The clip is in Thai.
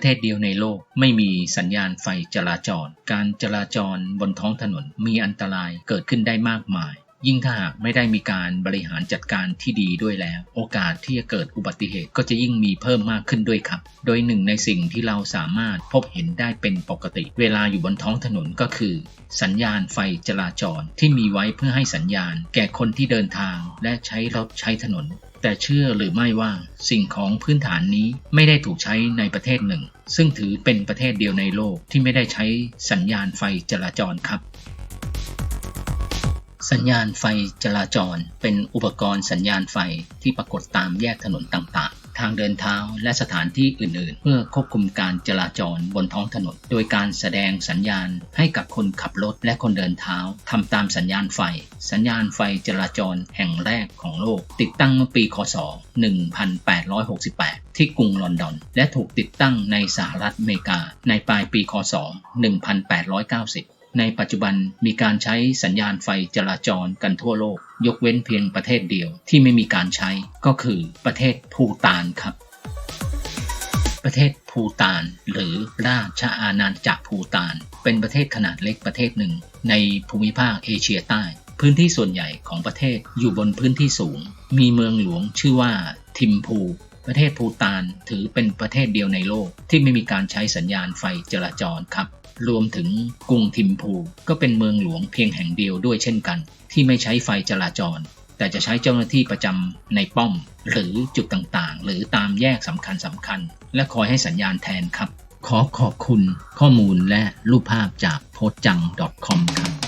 ประเทศเดียวในโลกไม่มีสัญญาณไฟจราจร การจราจรบนท้องถนนมีอันตรายเกิดขึ้นได้มากมาย ยิ่งถ้าหากไม่ได้มีการบริหารจัดการที่ดีด้วยแล้ว โอกาสที่จะเกิดอุบัติเหตุก็จะยิ่งมีเพิ่มมากขึ้นด้วยครับ โดยหนึ่งในสิ่งที่เราสามารถพบเห็นได้เป็นปกติ เวลาอยู่บนท้องถนนก็คือ สัญญาณไฟจราจรที่มีไว้เพื่อให้สัญญาณ แก่คนที่เดินทางและใช้รถใช้ถนน แต่เชื่อหรือไม่ว่าสิ่งของพื้นฐานนี้ไม่ได้ถูกใช้ในประเทศหนึ่ง ซึ่งถือเป็นประเทศเดียวในโลกที่ไม่ได้ใช้สัญญาณไฟจราจรครับ สัญญาณไฟจราจรเป็นอุปกรณ์สัญญาณไฟที่ปรากฏตามแยกถนนต่าง ทางเดินเท้าและสถานที่อื่นๆ เพื่อควบคุมการจราจรบนท้องถนน โดยการแสดงสัญญาณให้กับคนขับรถและคนเดินเท้าทำตามสัญญาณไฟ สัญญาณไฟจราจรแห่งแรกของโลก ติดตั้งเมื่อปีคศ 1868 ที่กรุงลอนดอน และถูกติดตั้งในสหรัฐอเมริกา ในปลายปีคศ 1890 ในปัจจุบันมีการใช้สัญญาณไฟจราจรกันทั่วโลก ยกเว้นเพียงประเทศเดียวที่ไม่มีการใช้ก็คือประเทศภูตานครับ ประเทศภูตาน หรือราชอาณาจักรภูตาน เป็นประเทศขนาดเล็กประเทศหนึ่ง ในภูมิภาคเอเชียใต้ พื้นที่ส่วนใหญ่ของประเทศอยู่บนพื้นที่สูง มีเมืองหลวงชื่อว่าทิมพู ประเทศภูตานถือเป็นประเทศเดียวในโลกที่ไม่มีการใช้สัญญาณไฟจราจรครับ รวมถึงกรุงทิมพู ก็เป็นเมืองหลวงเพียงแห่งเดียวด้วยเช่นกัน ที่ไม่ใช้ไฟจราจร แต่จะใช้เจ้าหน้าที่ประจำในป้อม หรือจุดต่างๆ หรือตามแยกสำคัญสำคัญๆและคอยให้สัญญาณแทนครับ ขอขอบคุณข้อมูลและรูปภาพจากโพสจัง .com ครับ